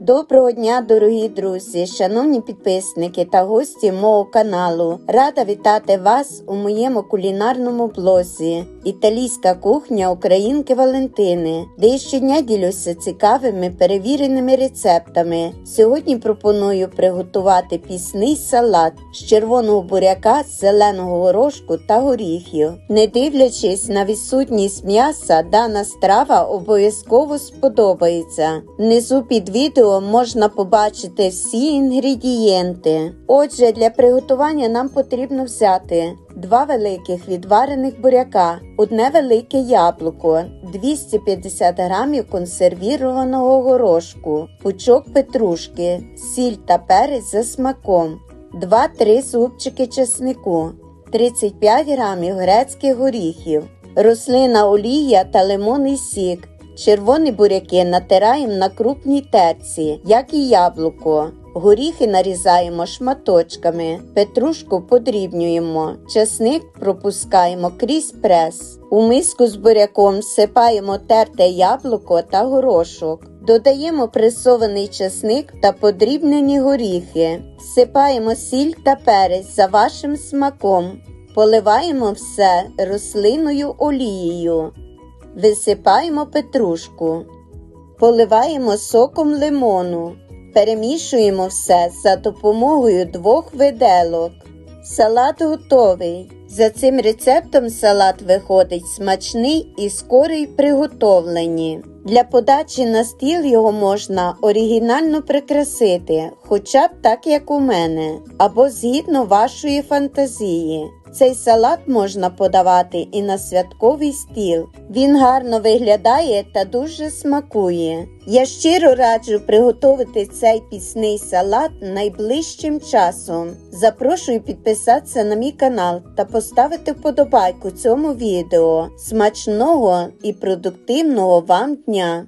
Доброго дня, дорогі друзі, шановні підписники та гості мого каналу. Рада вітати вас у моєму кулінарному блозі Італійська кухня Українки Валентини, де я щодня ділюся цікавими перевіреними рецептами. Сьогодні пропоную приготувати пісний салат з червоного буряка, зеленого горошку та горіхів. Не дивлячись на відсутність м'яса, дана страва обов'язково сподобається. Внизу під відео можна побачити всі інгредієнти. Отже, для приготування нам потрібно взяти два великих відварених буряка, одне велике яблуко, 250 грамів консервірованого горошку, пучок петрушки, сіль та перець за смаком, 2-3 зубчики чеснику, 35 грамів грецьких горіхів, рослина олія та лимонний сік. Червоні буряки натираємо на крупній терці, як і яблуко. Горіхи нарізаємо шматочками, петрушку подрібнюємо, часник пропускаємо крізь прес. У миску з буряком всипаємо терте яблуко та горошок. Додаємо пресований часник та подрібнені горіхи. Всипаємо сіль та перець за вашим смаком. Поливаємо все рослинною олією. Висипаємо петрушку, поливаємо соком лимону, перемішуємо все за допомогою двох виделок. Салат готовий. За цим рецептом салат виходить смачний і скорий в приготовленні. Для подачі на стіл його можна оригінально прикрасити, хоча б так, як у мене, або згідно вашої фантазії. Цей салат можна подавати і на святковий стіл. Він гарно виглядає та дуже смакує. Я щиро раджу приготувати цей пісний салат найближчим часом. Запрошую підписатися на мій канал та поставити вподобайку цьому відео. Смачного і продуктивного вам дня!